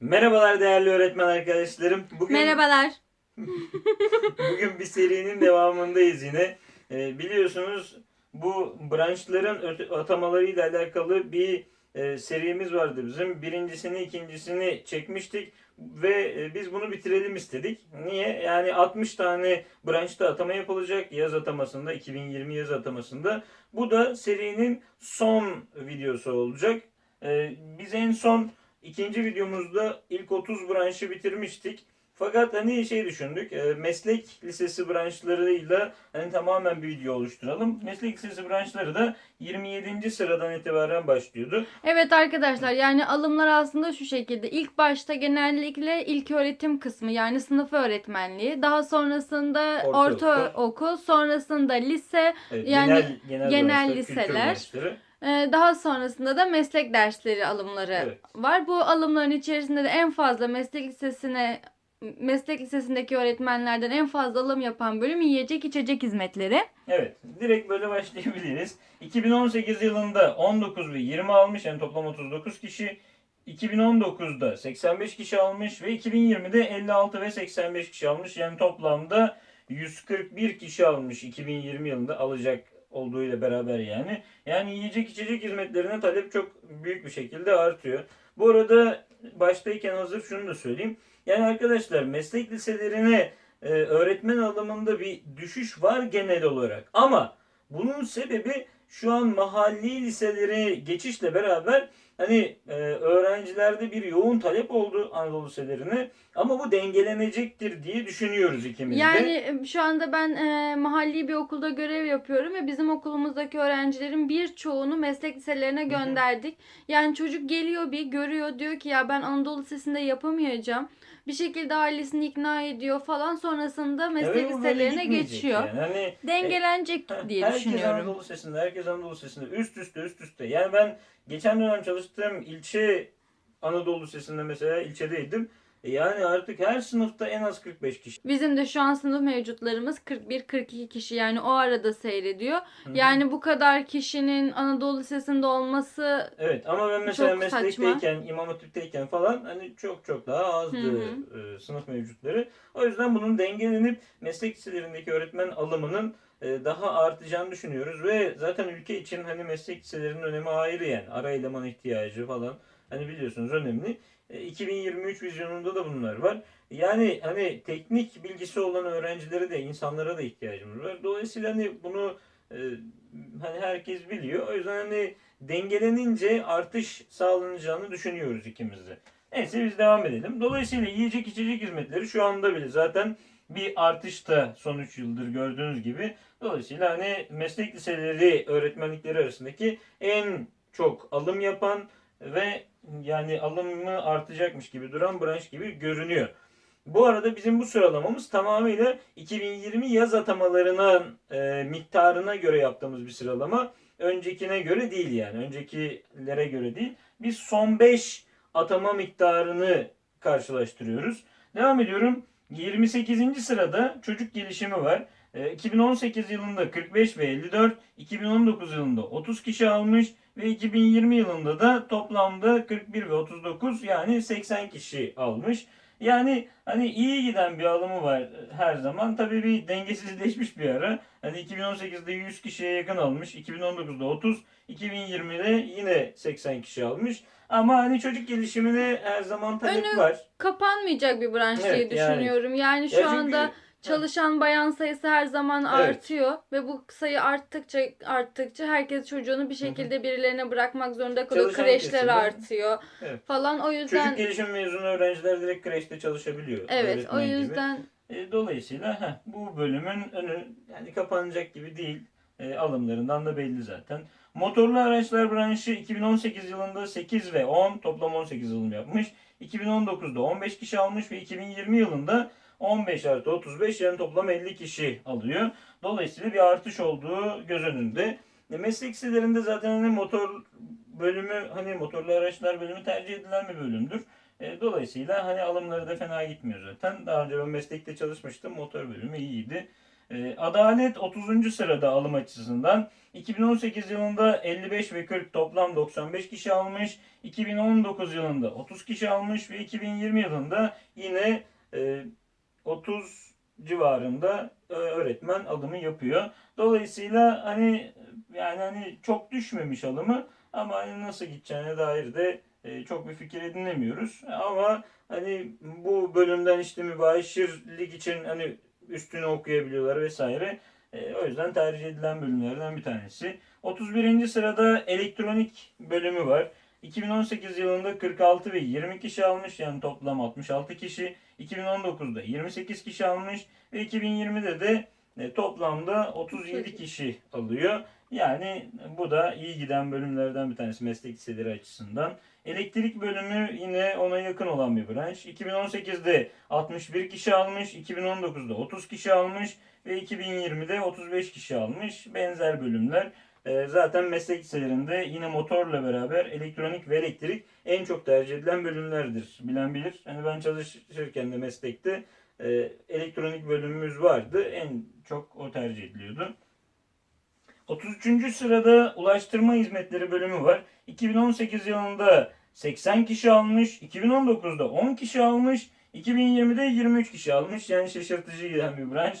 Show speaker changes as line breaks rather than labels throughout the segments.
Merhabalar değerli öğretmen arkadaşlarım. Bugün,
Merhabalar.
Bugün bir serinin devamındayız yine. Ee, biliyorsunuz bu branşların atamalarıyla alakalı bir e, serimiz vardı bizim. Birincisini, ikincisini çekmiştik ve e, biz bunu bitirelim istedik. Niye? Yani 60 tane branşta atama yapılacak yaz atamasında, 2020 yaz atamasında. Bu da serinin son videosu olacak. Ee, biz en son ikinci videomuzda ilk 30 branşı bitirmiştik. Fakat hani şey düşündük, e, meslek lisesi branşlarıyla hani tamamen bir video oluşturalım. Meslek lisesi branşları da 27. sıradan itibaren başlıyordu.
Evet arkadaşlar yani alımlar aslında şu şekilde. İlk başta genellikle ilk öğretim kısmı yani sınıf öğretmenliği. Daha sonrasında
Ortaokul.
ortaokul, sonrasında lise,
Evet,
Yani
genel, genel,
genel liseler.
Branşları.
e, daha sonrasında da meslek dersleri alımları
Evet.
var. Bu alımların içerisinde de en fazla meslek lisesine meslek lisesindeki öğretmenlerden en fazla alım yapan bölüm yiyecek içecek hizmetleri.
Evet, direkt böyle başlayabiliriz. 2018 yılında 19 ve 20 almış, yani toplam 39 kişi. 2019'da 85 kişi almış ve 2020'de 56 ve 85 kişi almış. Yani toplamda 141 kişi almış 2020 yılında alacak olduğuyla beraber yani. Yani yiyecek içecek hizmetlerine talep çok büyük bir şekilde artıyor. Bu arada baştayken hazır şunu da söyleyeyim. Yani arkadaşlar meslek liselerine e, öğretmen alımında bir düşüş var genel olarak. Ama bunun sebebi şu an mahalli liseleri geçişle beraber hani e, öğrencilerde bir yoğun talep oldu Anadolu liselerine. Ama bu dengelenecektir diye düşünüyoruz ikimiz de.
Yani e, şu anda ben e, mahalli bir okulda görev yapıyorum ve bizim okulumuzdaki öğrencilerin birçoğunu meslek liselerine gönderdik. Yani çocuk geliyor bir görüyor diyor ki ya ben Anadolu Lisesi'nde yapamayacağım. Bir şekilde ailesini ikna ediyor falan sonrasında meslek
Evet, bu böyle
liselerine
gitmeyecek
geçiyor.
Yani. Hani
Dengelenecek diye
herkes
düşünüyorum.
Anadolu Lisesi'nde, herkes Anadolu Lisesi'nde üst üste üst üste. Yani ben geçen dönem çalıştığım ilçe Anadolu Lisesi'nde mesela ilçedeydim. E Yani artık her sınıfta en az 45 kişi.
Bizim de şu an sınıf mevcutlarımız 41-42 kişi yani o arada seyrediyor.
Hı hı.
Yani bu kadar kişinin Anadolu Lisesi'nde olması
Evet ama ben mesela
Çok saçma.
meslekteyken, imam hatipteyken falan hani çok çok daha azdı
Hı
e, sınıf mevcutları. O yüzden bunun dengelenip meslek liselerindeki öğretmen alımının e, daha artacağını düşünüyoruz ve zaten ülke için hani meslek liselerinin önemi ayrı yani. Ara eleman ihtiyacı falan hani biliyorsunuz önemli. E, 2023 vizyonunda da bunlar var. Yani hani teknik bilgisi olan öğrencilere de insanlara da ihtiyacımız var. Dolayısıyla hani bunu e, hani herkes biliyor. O yüzden hani dengelenince artış sağlanacağını düşünüyoruz ikimiz de. Neyse biz devam edelim. Dolayısıyla yiyecek içecek hizmetleri şu anda bile zaten bir artışta son 3 yıldır gördüğünüz gibi. Dolayısıyla hani meslek liseleri öğretmenlikleri arasındaki en çok alım yapan ve yani alımı artacakmış gibi duran branş gibi görünüyor. Bu arada bizim bu sıralamamız tamamıyla 2020 yaz atamalarının e, miktarına göre yaptığımız bir sıralama. Öncekine göre değil yani. Öncekilere göre değil. Biz son 5 atama miktarını karşılaştırıyoruz. Devam ediyorum. 28. sırada çocuk gelişimi var. E, 2018 yılında 45 ve 54, 2019 yılında 30 kişi almış ve 2020 yılında da toplamda 41 ve 39 yani 80 kişi almış. Yani hani iyi giden bir alımı var her zaman. Tabii bir dengesizleşmiş bir ara. Hani 2018'de 100 kişiye yakın almış. 2019'da 30. 2020'de yine 80 kişi almış. Ama hani çocuk gelişimine her zaman talep
Önü-
var.
kapanmayacak bir branş
Evet,
diye
yani.
düşünüyorum. Yani şu
Ya çünkü-
anda çalışan bayan sayısı her zaman
Evet.
artıyor ve bu sayı arttıkça arttıkça herkes çocuğunu bir şekilde birilerine bırakmak zorunda kalıyor.
Çalışan
Kreşler
kesimde.
artıyor
Evet.
falan. O yüzden
Çocuk gelişim mezunu öğrenciler direkt kreşte çalışabiliyor.
evet o
öğretmen gibi.
yüzden
E, dolayısıyla heh, bu bölümün önü yani kapanacak gibi değil. E, alımlarından da belli zaten. Motorlu araçlar branşı 2018 yılında 8 ve 10 toplam 18 alım yapmış. 2019'da 15 kişi almış ve 2020 yılında 15 artı 35 yani toplam 50 kişi alıyor. Dolayısıyla bir artış olduğu göz önünde. E, meslek liselerinde zaten hani motor bölümü hani motorlu araçlar bölümü tercih edilen bir bölümdür. E, dolayısıyla hani alımları da fena gitmiyor zaten. Daha önce ben meslekte çalışmıştım. Motor bölümü iyiydi. E, Adalet 30. sırada alım açısından. 2018 yılında 55 ve 40 toplam 95 kişi almış. 2019 yılında 30 kişi almış ve 2020 yılında yine e, 30 civarında e, öğretmen alımı yapıyor. Dolayısıyla hani yani hani çok düşmemiş alımı ama hani nasıl gideceğine dair de e, çok bir fikir edinemiyoruz. Ama hani bu bölümden işte mübaşirlik için hani üstünü okuyabiliyorlar vesaire. E, o yüzden tercih edilen bölümlerden bir tanesi. 31. sırada elektronik bölümü var. 2018 yılında 46 ve 20 kişi almış yani toplam 66 kişi. 2019'da 28 kişi almış ve 2020'de de e, toplamda 37 kişi alıyor. Yani bu da iyi giden bölümlerden bir tanesi meslek liseleri açısından. Elektrik bölümü yine ona yakın olan bir branş. 2018'de 61 kişi almış, 2019'da 30 kişi almış ve 2020'de 35 kişi almış. Benzer bölümler. Ee, zaten meslek liselerinde yine motorla beraber elektronik ve elektrik en çok tercih edilen bölümlerdir. Bilen bilir. Hani ben çalışırken de meslekte e, elektronik bölümümüz vardı. En çok o tercih ediliyordu. 33. sırada ulaştırma hizmetleri bölümü var. 2018 yılında 80 kişi almış, 2019'da 10 kişi almış, 2020'de 23 kişi almış. Yani şaşırtıcı giden bir branş.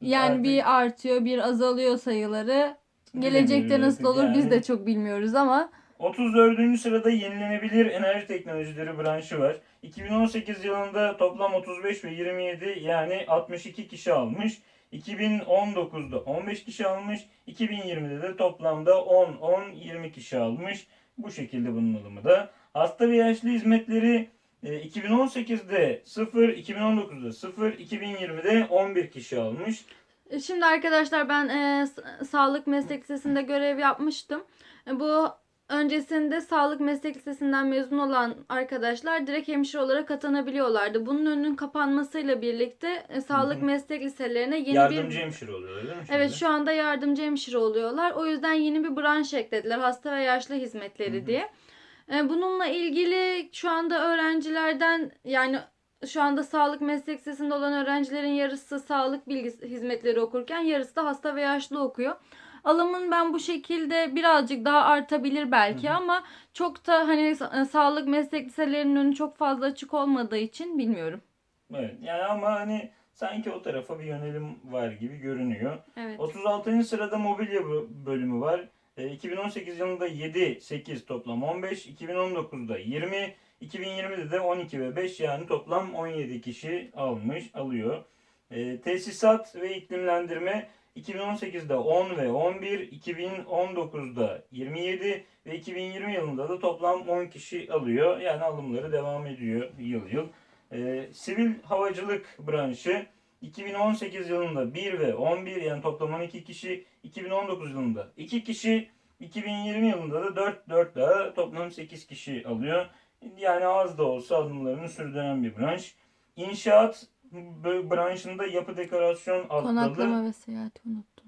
Yani
Artık
bir artıyor, bir azalıyor sayıları. Gelecekte nasıl olur biz
Yani
de çok bilmiyoruz ama
34. sırada yenilenebilir enerji teknolojileri branşı var. 2018 yılında toplam 35 ve 27 yani 62 kişi almış. 2019'da 15 kişi almış. 2020'de de toplamda 10-10-20 kişi almış. Bu şekilde bunun alımı da. Hasta ve yaşlı hizmetleri e, 2018'de 0, 2019'da 0, 2020'de 11 kişi almış.
E, Şimdi arkadaşlar ben e, sağlık meslek lisesinde görev yapmıştım. E, bu öncesinde sağlık meslek lisesinden mezun olan arkadaşlar direkt hemşire olarak atanabiliyorlardı. Bunun önünün kapanmasıyla birlikte e, sağlık
Hı hı.
meslek liselerine yeni
Yardımcı
bir
hemşire oluyor değil mi? şimdi?
Evet şu anda yardımcı hemşire oluyorlar. O yüzden yeni bir branş eklediler. Hasta ve yaşlı hizmetleri
Hı hı.
diye. E, Bununla ilgili şu anda öğrencilerden yani şu anda sağlık meslek lisesinde olan öğrencilerin yarısı sağlık bilgi hizmetleri okurken yarısı da hasta ve yaşlı okuyor. Alımın ben bu şekilde birazcık daha artabilir belki
Hı hı.
ama çok da hani sa- sağlık meslek liselerinin önü çok fazla açık olmadığı için bilmiyorum.
Evet yani ama hani sanki o tarafa bir yönelim var gibi görünüyor.
Evet.
36. sırada mobilya bö- bölümü var. E, 2018 yılında 7, 8 toplam 15, 2019'da 20, 2020'de de 12 ve 5 yani toplam 17 kişi almış, alıyor. E, tesisat ve iklimlendirme 2018'de 10 ve 11, 2019'da 27 ve 2020 yılında da toplam 10 kişi alıyor. Yani alımları devam ediyor yıl yıl. E, sivil havacılık branşı 2018 yılında 1 ve 11 yani toplam 12 kişi, 2019 yılında 2 kişi, 2020 yılında da 4 4 daha toplam 8 kişi alıyor. Yani az da olsa alımlarını sürdüren bir branş. İnşaat branşında yapı dekorasyon atladı.
Konaklama ve seyahati unuttum.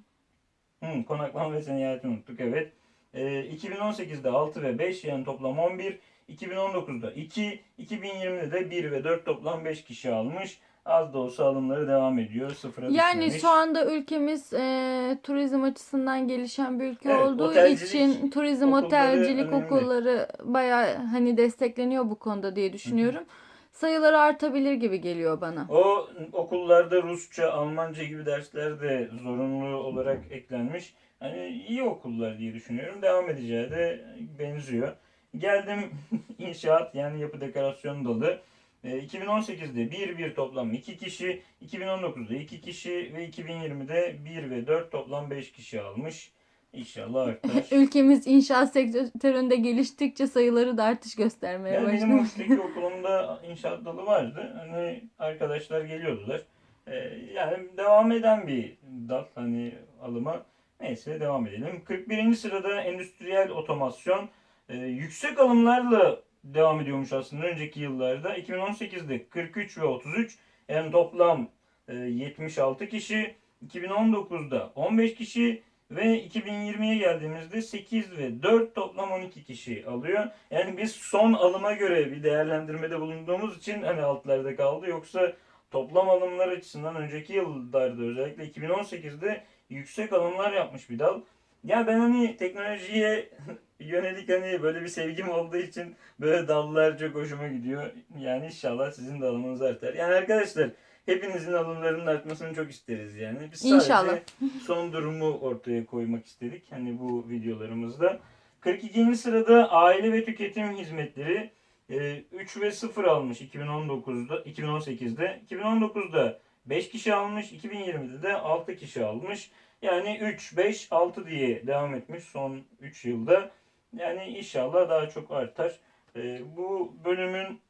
Hı, konaklama ve seyahati unuttuk evet. Ee, 2018'de 6 ve 5 yani toplam 11. 2019'da 2, 2020'de de 1 ve 4 toplam 5 kişi almış. Az da olsa alımları devam ediyor. Sıfıra
Yani
düşmemiş.
şu anda ülkemiz e, turizm açısından gelişen bir ülke
Evet,
olduğu için turizm
okulları
otelcilik
önemli.
okulları baya hani destekleniyor bu konuda diye düşünüyorum. Sayıları artabilir gibi geliyor bana.
O okullarda Rusça, Almanca gibi dersler de zorunlu olarak eklenmiş. Hani iyi okullar diye düşünüyorum. Devam edeceği de benziyor. Geldim inşaat yani yapı dekorasyon dalı. Ee, 2018'de 1 1 toplam 2 kişi, 2019'da 2 kişi ve 2020'de 1 ve 4 toplam 5 kişi almış. İnşallah artar.
Ülkemiz inşaat sektöründe geliştikçe sayıları da artış göstermeye
Yani benim
başladı.
Muş'taki okulumda inşaat dalı vardı. Hani arkadaşlar geliyordular. Ee, yani devam eden bir dal hani alıma. Neyse devam edelim. 41. sırada endüstriyel otomasyon. Ee, yüksek alımlarla devam ediyormuş aslında önceki yıllarda. 2018'de 43 ve 33 yani toplam e, 76 kişi. 2019'da 15 kişi ve 2020'ye geldiğimizde 8 ve 4 toplam 12 kişi alıyor. Yani biz son alıma göre bir değerlendirmede bulunduğumuz için hani altlarda kaldı. Yoksa toplam alımlar açısından önceki yıllarda özellikle 2018'de yüksek alımlar yapmış bir dal. Ya ben hani teknolojiye yönelik hani böyle bir sevgim olduğu için böyle dallar çok hoşuma gidiyor. Yani inşallah sizin de alımınız artar. Yani arkadaşlar hepinizin alımlarının artmasını çok isteriz yani. Biz sadece
İnşallah.
son durumu ortaya koymak istedik hani bu videolarımızda. 42. sırada aile ve tüketim hizmetleri e, 3 ve 0 almış 2019'da 2018'de. 2019'da 5 kişi almış, 2020'de de 6 kişi almış. Yani 3, 5, 6 diye devam etmiş son 3 yılda. Yani inşallah daha çok artar. E, bu bölümün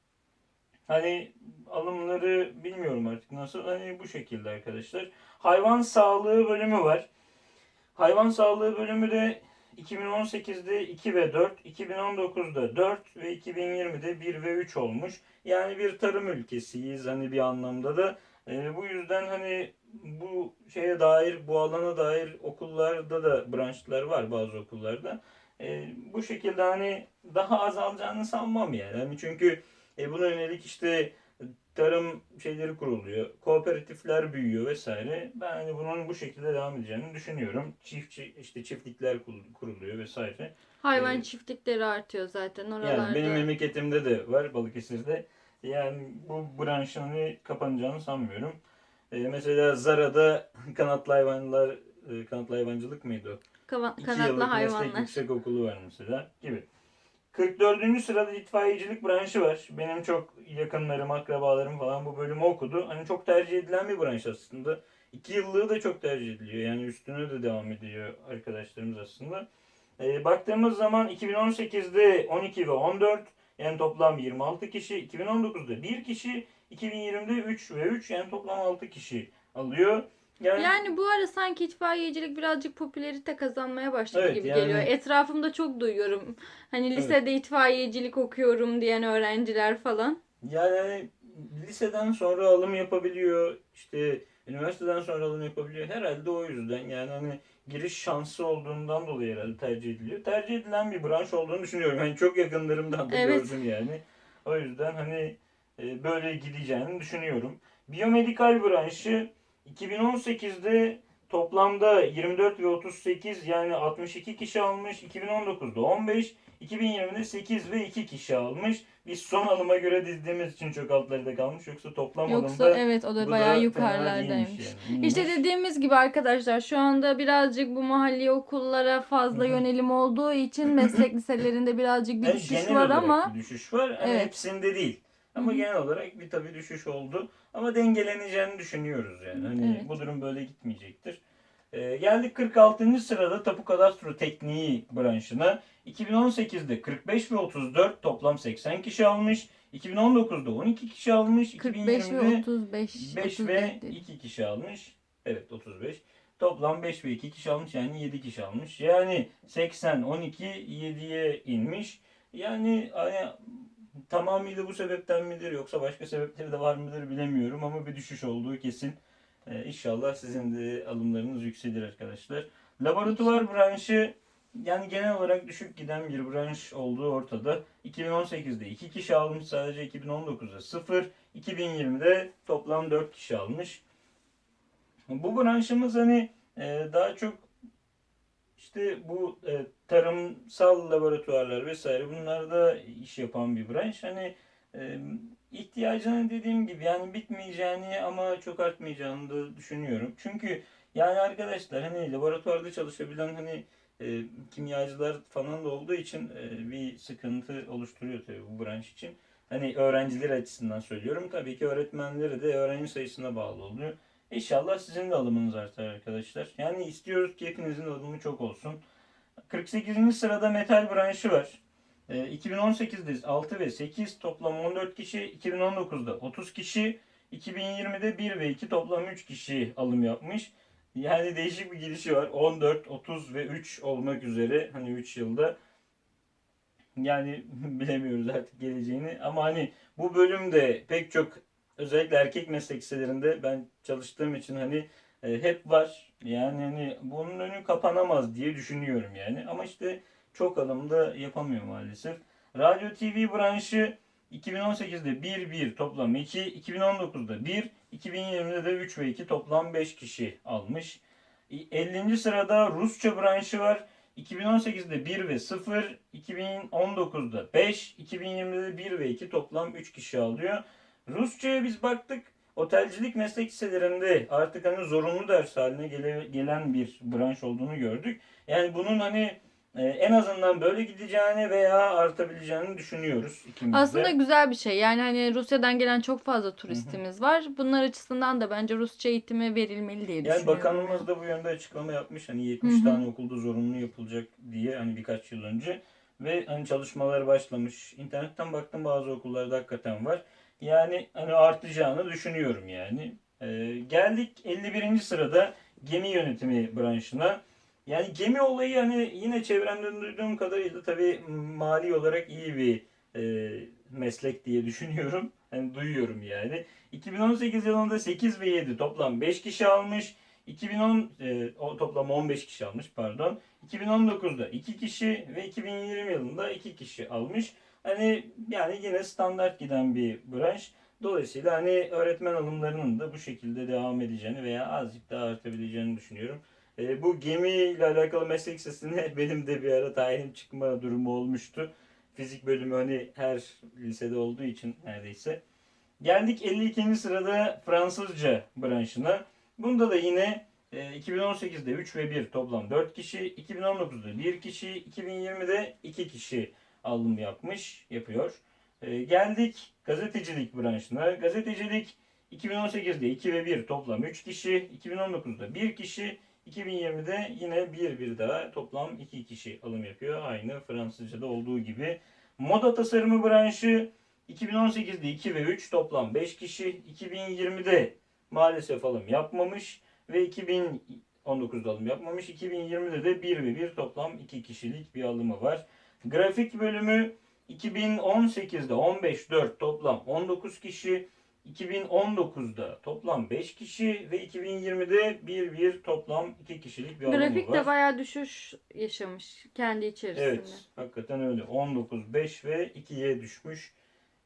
hani alımları bilmiyorum artık nasıl. Hani bu şekilde arkadaşlar. Hayvan sağlığı bölümü var. Hayvan sağlığı bölümü de 2018'de 2 ve 4, 2019'da 4 ve 2020'de 1 ve 3 olmuş. Yani bir tarım ülkesiyiz hani bir anlamda da. Ee, bu yüzden hani bu şeye dair, bu alana dair okullarda da branşlar var bazı okullarda. Ee, bu şekilde hani daha azalacağını sanmam yani. Hani çünkü e, buna yönelik işte tarım şeyleri kuruluyor, kooperatifler büyüyor vesaire. Ben hani bunun bu şekilde devam edeceğini düşünüyorum. Çiftçi işte çiftlikler kur- kuruluyor vesaire.
Hayvan
Evet.
çiftlikleri artıyor zaten oralarda.
Yani benim memleketimde de var Balıkesir'de. Yani bu branşın hani kapanacağını sanmıyorum. E, mesela Zara'da kanatlı hayvanlar, e, kanatlı hayvancılık mıydı o?
Kava-
İki
kanatlı
yıllık meslek
hayvanlar.
yüksek okulu var mesela gibi. 44. sırada itfaiyecilik branşı var. Benim çok yakınlarım, akrabalarım falan bu bölümü okudu. Hani çok tercih edilen bir branş aslında. İki yıllığı da çok tercih ediliyor. Yani üstüne de devam ediyor arkadaşlarımız aslında. Ee, baktığımız zaman 2018'de 12 ve 14 yani toplam 26 kişi. 2019'da 1 kişi. 2020'de 3 ve 3 yani toplam 6 kişi alıyor. Yani,
Yani bu ara sanki itfaiyecilik birazcık popülerite kazanmaya başladı
Evet,
gibi
yani-
geliyor. Etrafımda çok duyuyorum. Hani lisede itfaiyecilik okuyorum diyen öğrenciler falan.
Yani hani liseden sonra alım yapabiliyor. işte üniversiteden sonra alım yapabiliyor. Herhalde o yüzden yani hani giriş şansı olduğundan dolayı herhalde tercih ediliyor. Tercih edilen bir branş olduğunu düşünüyorum. Yani çok yakınlarımdan da
Evet.
gördüm yani. O yüzden hani e, böyle gideceğini düşünüyorum. Biyomedikal branşı 2018'de toplamda 24 ve 38 yani 62 kişi almış. 2019'da 15, 2020'de 8 ve 2 kişi almış. Biz son alıma göre dizdiğimiz için çok altlarda kalmış. Yoksa toplam
Yoksa
alımda
evet o da
bu
bayağı
fena
yukarılardaymış.
yani.
İşte dediğimiz gibi arkadaşlar şu anda birazcık bu mahalli okullara fazla yönelim olduğu için meslek liselerinde birazcık bir
Yani
düşüş var ama
düşüş var. Hani
Evet.
hepsinde değil. Ama
Hı hı.
genel olarak bir tabii düşüş oldu. Ama dengeleneceğini düşünüyoruz yani. Hani
Evet.
bu durum böyle gitmeyecektir. Ee, geldik 46. sırada Tapu Kadastro Tekniği branşına. 2018'de 45 ve 34 toplam 80 kişi almış. 2019'da 12 kişi almış.
45 ve
2020'de
35,
5
34
ve
dedi.
2 kişi almış. Evet 35. Toplam 5 ve 2 kişi almış yani 7 kişi almış. Yani 80, 12, 7'ye inmiş. Yani hani tamamıyla bu sebepten midir yoksa başka sebepleri de var mıdır bilemiyorum ama bir düşüş olduğu kesin. Ee, inşallah sizin de alımlarınız yükselir arkadaşlar. Laboratuvar branşı yani genel olarak düşük giden bir branş olduğu ortada. 2018'de 2 kişi almış sadece 2019'da 0. 2020'de toplam 4 kişi almış. Bu branşımız hani e, daha çok işte bu e, tarımsal laboratuvarlar vesaire bunlarda iş yapan bir branş. Hani e, ihtiyacını dediğim gibi yani bitmeyeceğini ama çok artmayacağını da düşünüyorum. Çünkü yani arkadaşlar hani laboratuvarda çalışabilen hani e, kimyacılar falan da olduğu için e, bir sıkıntı oluşturuyor tabii bu branş için. Hani öğrenciler açısından söylüyorum. Tabii ki öğretmenleri de öğrenci sayısına bağlı oluyor. İnşallah sizin de alımınız artar arkadaşlar. Yani istiyoruz ki hepinizin alımı çok olsun. 48. sırada metal branşı var. Ee, 2018'de 6 ve 8 toplam 14 kişi, 2019'da 30 kişi, 2020'de 1 ve 2 toplam 3 kişi alım yapmış. Yani değişik bir gidişi var. 14, 30 ve 3 olmak üzere hani 3 yılda. Yani bilemiyoruz artık geleceğini ama hani bu bölümde pek çok özellikle erkek meslek liselerinde ben çalıştığım için hani e, hep var. Yani hani bunun önü kapanamaz diye düşünüyorum yani. Ama işte çok alım da yapamıyor maalesef. Radyo TV branşı 2018'de 1-1 toplam 2, 2019'da 1, 2020'de de 3 ve 2 toplam 5 kişi almış. 50. sırada Rusça branşı var. 2018'de 1 ve 0, 2019'da 5, 2020'de 1 ve 2 toplam 3 kişi alıyor. Rusça'ya biz baktık. Otelcilik meslek liselerinde artık hani zorunlu ders haline gele- gelen bir branş olduğunu gördük. Yani bunun hani e, en azından böyle gideceğini veya artabileceğini düşünüyoruz ikimiz de.
Aslında güzel bir şey. Yani hani Rusya'dan gelen çok fazla turistimiz var. Bunlar açısından da bence Rusça eğitimi verilmeli diye
Yani
düşünüyorum.
bakanlığımız da bu yönde açıklama yapmış. Hani 70
Hı hı.
tane okulda zorunlu yapılacak diye hani birkaç yıl önce. Ve hani çalışmalar başlamış. İnternetten baktım bazı okullarda hakikaten var. Yani hani artacağını düşünüyorum yani. Ee, geldik 51. sırada gemi yönetimi branşına. Yani gemi olayı hani yine çevremden duyduğum kadarıyla tabii mali olarak iyi bir e, meslek diye düşünüyorum. Hani duyuyorum yani. 2018 yılında 8 ve 7 toplam 5 kişi almış. 2010 e, o toplam 15 kişi almış pardon. 2019'da 2 kişi ve 2020 yılında 2 kişi almış. Hani yani yine standart giden bir branş. Dolayısıyla hani öğretmen alımlarının da bu şekilde devam edeceğini veya azıcık daha artabileceğini düşünüyorum. E, bu gemiyle alakalı meslek lisesine benim de bir ara tayinim çıkma durumu olmuştu. Fizik bölümü hani her lisede olduğu için neredeyse. Geldik 52. sırada Fransızca branşına. Bunda da yine e, 2018'de 3 ve 1 toplam 4 kişi, 2019'da 1 kişi, 2020'de 2 kişi alım yapmış, yapıyor. E, geldik gazetecilik branşına. Gazetecilik 2018'de 2 ve 1 toplam 3 kişi, 2019'da 1 kişi, 2020'de yine bir bir daha toplam 2 kişi alım yapıyor. Aynı Fransızca'da olduğu gibi. Moda tasarımı branşı 2018'de 2 ve 3 toplam 5 kişi. 2020'de maalesef alım yapmamış ve 2019'da alım yapmamış. 2020'de de 1 ve 1 toplam 2 kişilik bir alımı var. Grafik bölümü 2018'de 15-4 toplam 19 kişi. 2019'da toplam 5 kişi ve 2020'de 1-1 toplam 2 kişilik bir
Grafik
var.
de bayağı düşüş yaşamış kendi içerisinde.
Evet, hakikaten öyle. 19, 5 ve 2'ye düşmüş.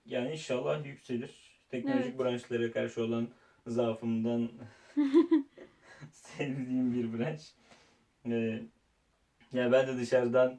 Yani inşallah yükselir. Teknolojik
Evet.
branşlara karşı olan zaafımdan sevdiğim bir branş. Ee, yani ben de dışarıdan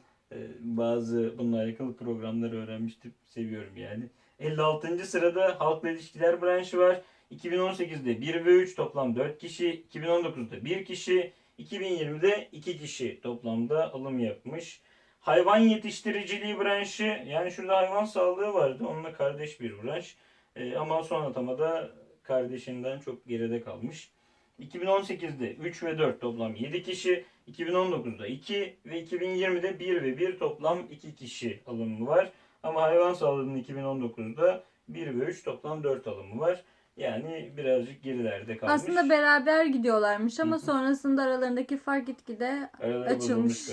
bazı bununla alakalı programlar öğrenmiştim. Seviyorum yani. 56. sırada halkla ilişkiler branşı var. 2018'de 1 ve 3 toplam 4 kişi, 2019'da 1 kişi, 2020'de 2 kişi toplamda alım yapmış. Hayvan yetiştiriciliği branşı yani şurada hayvan sağlığı vardı. Onunla kardeş bir branş. Ee, ama son atamada kardeşinden çok geride kalmış. 2018'de 3 ve 4 toplam 7 kişi, 2019'da 2 ve 2020'de 1 ve 1 toplam 2 kişi alımı var. Ama hayvan sağlığının 2019'da 1 ve 3 toplam 4 alımı var. Yani birazcık gerilerde kalmış.
Aslında beraber gidiyorlarmış ama
Hı hı.
sonrasında aralarındaki fark gitgide
Araları
açılmış.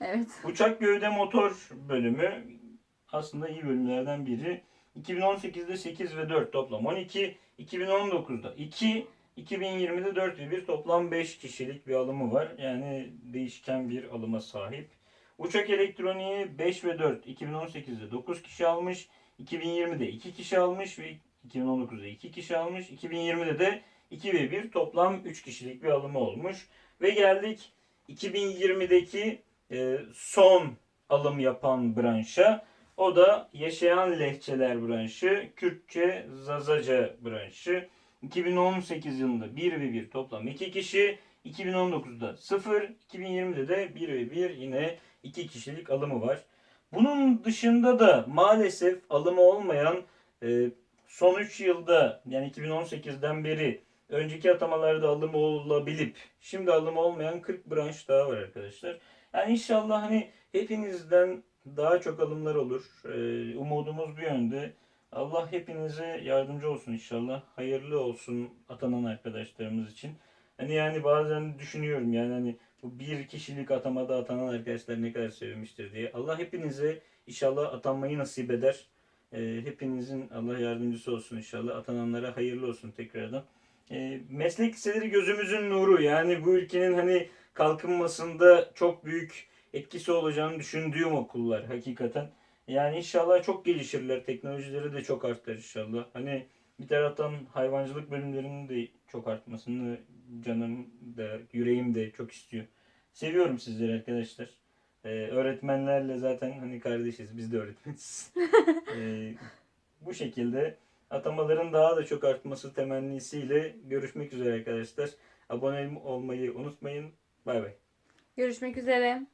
evet.
Uçak gövde motor bölümü aslında iyi bölümlerden biri. 2018'de 8 ve 4 toplam 12, 2019'da 2, 2020'de 4 ve 1 toplam 5 kişilik bir alımı var. Yani değişken bir alıma sahip. Uçak elektroniği 5 ve 4 2018'de 9 kişi almış, 2020'de 2 kişi almış ve 2019'da 2 kişi almış, 2020'de de 2 ve 1 toplam 3 kişilik bir alımı olmuş. Ve geldik 2020'deki e, son alım yapan branşa. O da yaşayan lehçeler branşı, Kürtçe, Zazaca branşı. 2018 yılında 1 ve 1 toplam 2 kişi, 2019'da 0, 2020'de de 1 ve 1 yine 2 kişilik alımı var. Bunun dışında da maalesef alımı olmayan e, son 3 yılda yani 2018'den beri önceki atamalarda alımı olabilip şimdi alımı olmayan 40 branş daha var arkadaşlar. Yani inşallah hani hepinizden daha çok alımlar olur. Ee, umudumuz bu yönde. Allah hepinize yardımcı olsun inşallah. Hayırlı olsun atanan arkadaşlarımız için. Hani yani bazen düşünüyorum yani hani bu bir kişilik atamada atanan arkadaşlar ne kadar sevinmiştir diye. Allah hepinize inşallah atanmayı nasip eder. Ee, hepinizin Allah yardımcısı olsun inşallah. Atananlara hayırlı olsun tekrardan. Ee, meslek liseleri gözümüzün nuru. Yani bu ülkenin hani kalkınmasında çok büyük etkisi olacağını düşündüğüm okullar hakikaten. Yani inşallah çok gelişirler. Teknolojileri de çok artar inşallah. Hani bir taraftan hayvancılık bölümlerinin de çok artmasını canım da yüreğim de çok istiyor. Seviyorum sizleri arkadaşlar. Ee, öğretmenlerle zaten hani kardeşiz. Biz de öğretmeniz. Ee, bu şekilde atamaların daha da çok artması temennisiyle görüşmek üzere arkadaşlar. Abone olmayı unutmayın. Bay bay.
Görüşmek üzere.